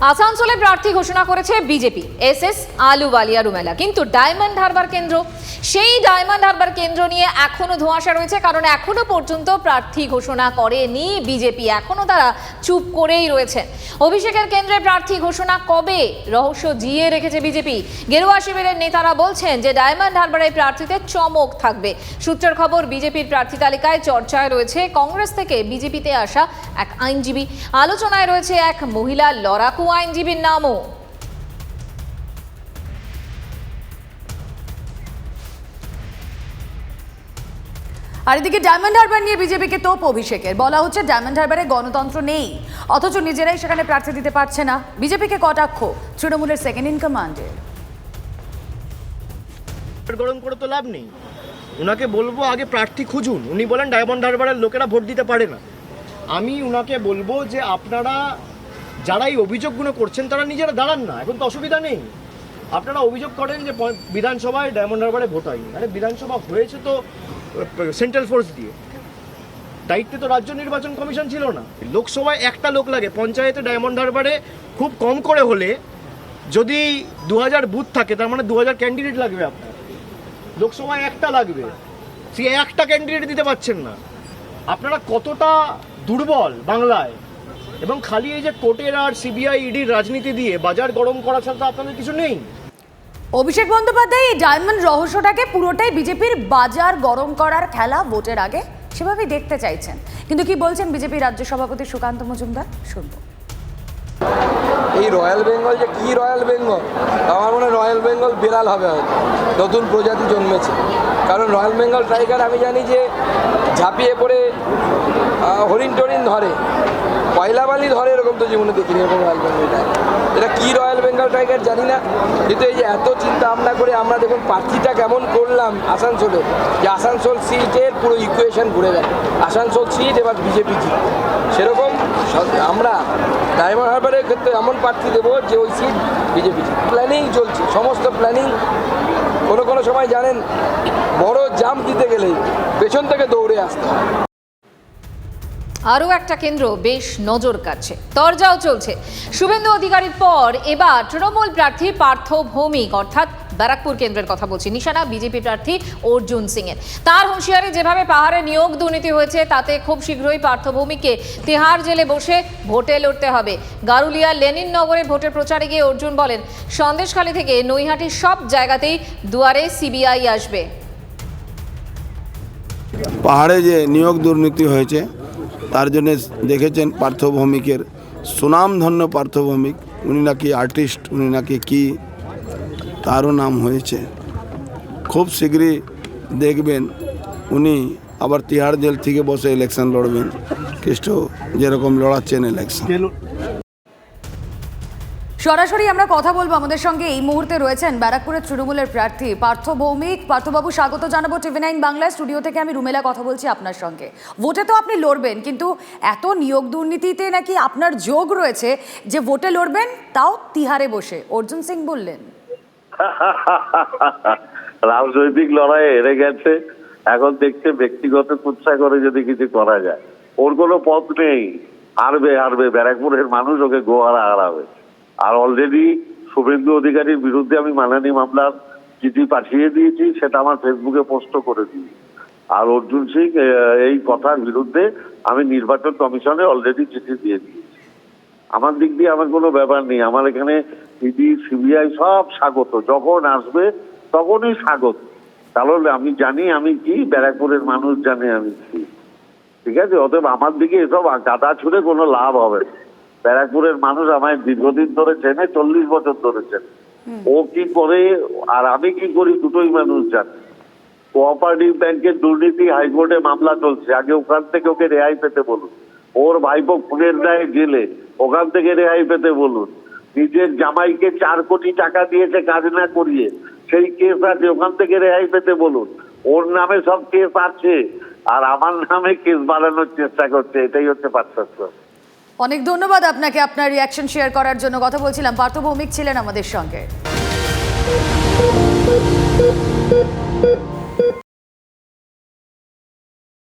আসানসোলে প্রার্থী ঘোষণা করেছে BJP, S S Ahluwalia Rumela. কিন্তু ডায়মন্ড হারবার কেন্দ্র, সেই ডায়মন্ড হারবার কেন্দ্র নিয়ে এখনও ধোঁয়াশা রয়েছে, কারণ এখনও পর্যন্ত প্রার্থী ঘোষণা করেনি বিজেপি। এখনও তারা চুপ করেই রয়েছে। অভিষেকের কেন্দ্রে প্রার্থী ঘোষণা কবে? রহস্য জিয়ে রেখেছে বিজেপি। গেরুয়া শিবিরের নেতারা বলছেন যে ডায়মন্ড হারবারের প্রার্থীতে চমক থাকবে। সূত্রের খবর, বিজেপির প্রার্থী তালিকায় চর্চায় রয়েছে কংগ্রেস থেকে বিজেপিতে আসা এক আইনজীবী। আলোচনায় রয়েছে এক মহিলা লড়াকু আইনজীবীর নামও আর এদিকে ডায়মন্ড হারবার নিয়ে বিজেপিকে তোপ অভিষেকের। বলা হচ্ছে ডায়মন্ড হারবারে গণতন্ত্র নেই, অথচ নিজেরাই সেখানে প্রার্থী দিতে পারছে না। বিজেপিকে কটাক্ষ, তৃণমূলের সেকেন্ড ইন কমান্ডের গরম করে তো লাভ নেই। ওনাকে বলব আগে প্রার্থী খুঁজুন। উনি বলেন ডায়মন্ড হারবারের লোকেরা ভোট দিতে পারে না। আমি ওনাকে বলব যে আপনারা যারা এই অভিযোগগুলো করছেন, তারা নিজেরা দাঁড়ান না। এখন তো অসুবিধা নেই। আপনারা অভিযোগ করেন যে বিধানসভায় ডায়মন্ড হারবারে ভোট হয়নি। আরে, বিধানসভা হয়েছে তো সেন্ট্রাল ফোর্স দিয়ে। দায়িত্বে তো রাজ্য নির্বাচন কমিশন ছিল না। লোকসভায় একটা লোক লাগে, পঞ্চায়েতে ডায়মন্ড হারবারে খুব কম করে হলে যদি দু হাজার বুথ থাকে, তার মানে দু হাজার ক্যান্ডিডেট লাগবে আপনার। লোকসভায় একটা লাগবে। সে একটা ক্যান্ডিডেট দিতে পারছেন না। আপনারা কতটা দুর্বল বাংলায়? এবং খালি এই যে কোর্টের আর সিবিআই ইডির রাজনীতি দিয়ে বাজার গরম করার তো আপনাদের কিছু নেই। অভিষেক বন্দ্যোপাধ্যায় এই ডায়মন্ড রহস্যটাকে পুরোটাই বিজেপির বাজার গরম করার খেলা ভোটের আগে সেভাবেই দেখতে চাইছেন। কিন্তু কি বলছেন বিজেপি রাজ্য সভাপতি সুকান্ত মজুমদার? শুনব। এই রয়্যাল বেঙ্গল যে কি রয়্যাল বেঙ্গল? আমার মনে হয় রয়্যাল বেঙ্গল বিড়াল হবে হয়তো নতুন প্রজাতি জন্মেছে। কারণ রয়্যাল বেঙ্গল টাইগার আমি জানি যে ঝাঁপিয়ে পড়ে হরিণ টরিণ ধরে। পয়লা বালি ধরে এরকম তো জীবনে দেখিনি, এরকম রয়্যাল বেঙ্গল টাইগার এটা কি রয়্যাল বেঙ্গল টাইগার জানি না, কিন্তু এই যে এত চিন্তা ভাবনা করে আমরা দেখুন প্রার্থীটা কেমন করলাম আসানসোলে, যে আসানসোল সিটের পুরো ইকুয়েশন ঘুরে গেল। আসানসোল সিট এবার বিজেপি জিত সেরকম আমরা ডায়মন্ড হারবারের ক্ষেত্রে এমন প্রার্থী দেবো যে ওই সিট বিজেপি প্ল্যানিং চলছে, সমস্ত প্ল্যানিং কোনো কোনো সময় জানেন, বড় জাম্প দিতে গেলেই পেছন থেকে দৌড়ে আসতে হয়। আরও একটা কেন্দ্র বেশ নজর কাটছে তরজাও চলছে। শুভেন্দু অধিকারীর পর এবার তৃণমূল প্রার্থী পার্থ ভৌমিক, অর্থাৎ ব্যারাকপুর কেন্দ্রের কথা বলছি, নিশানা বিজেপি প্রার্থী অর্জুন সিং এর তার হুঁশিয়ারি যেভাবে পাহাড়ে নিয়োগ দুর্নীতি হয়েছে, তাতে খুব শীঘ্রই পার্থ ভৌমিককে তিহার জেলে বসে ভোটে লড়তে হবে। গারুলিয়া লেনিন নগরে ভোটের প্রচারে গিয়ে অর্জুন বলেন, সন্দেশখালী থেকে নৈহাটির সব জায়গাতেই দুয়ারে সিবিআই আসবে। পাহাড়ে যে নিয়োগ দুর্নীতি হয়েছে তার জন্যে দেখেছেন পার্থভৌমিকের সুনামধন্য পার্থভৌমিক। উনি নাকি আর্টিস্ট উনি নাকি কি, তারও নাম হয়েছে। খুব শীঘ্রই দেখবেন উনি আবার তিহার জেল থেকে বসে ইলেকশন লড়বেন। খ্রিস্ট যেরকম লড়াচ্ছেন ইলেকশন সরাসরি আমরা কথা বলব আমাদের সঙ্গে এই মুহূর্তে রয়েছেন ব্যারাকপুরের তৃণমূলের প্রার্থী পার্থ ভৌমিক। পার্থবাবু স্বাগত জানাব টিভি নাইন বাংলা স্টুডিও থেকে আমি রুমেলা কথা বলছি আপনার সঙ্গে। ভোটে তো আপনি লড়বেন, কিন্তু এত নিয়োগ দুর্নীতিতে নাকি আপনার যোগ রয়েছে যে ভোটে লড়বেন, তাও তিহারে বসে। অর্জুন সিং বললেন। রাজনৈতিক লড়াইয়ে হেরে গেছে। এখন দেখছে ব্যক্তিগত কুৎসা করে যদি কিছু করা যায়। ওর কোনো পথ নেই। হারবে হারবে। ব্যারাকপুরের মানুষ ওকে গোয়ারা হারাবে। আর অলরেডি শুভেন্দু অধিকারীর বিরুদ্ধে আমি মানহানি মামলার চিঠি পাঠিয়ে দিয়েছি, সেটা আমার ফেসবুকে পোস্ট করে দিই আর অর্জুন সিং এই কথার বিরুদ্ধে আমি নির্বাচন কমিশনে অলরেডি চিঠি দিয়ে দিয়েছি। আমার দিক দিয়ে আমার কোনো ব্যাপার নেই। আমার এখানে ইডি সিবিআই সব স্বাগত। যখন আসবে, তখনই স্বাগত। কারণ আমি জানি আমি কি, ব্যারাকপুরের মানুষ জানে আমি কি। ঠিক আছে? অতএব আমার দিকে এসব গাদা ছুড়ে কোনো লাভ হবে না। ব্যারাকপুরের মানুষ আমায় দীর্ঘদিন ধরে চেনে চল্লিশ বছর ধরে চেনে। ও কি করে আর আমি কি করি দুটোই মানুষ জানে। কোঅপারেটিভ ব্যাংকের দুর্নীতি হাইকোর্টে মামলা চলছে। আগে ওখান থেকে ওকে রেহাই পেতে বলুন। ওর ভাইপো খুনের দায়ে জেলে ওখান থেকে রেহাই পেতে বলুন। নিজের জামাইকে চার কোটি টাকা দিয়েছে কাজ না করিয়ে। সেই কেস আছে ওখান থেকে রেহাই পেতে বলুন। ওর নামে সব কেস আছে। আর আমার নামে কেস বানানোর চেষ্টা করছে এটাই হচ্ছে পার্থক্য অনেক ধন্যবাদ আপনাকে আপনার রিয়াকশন শেয়ার করার জন্য। কথা বলছিলাম, পার্থ ভৌমিক ছিলেন আমাদের সঙ্গে।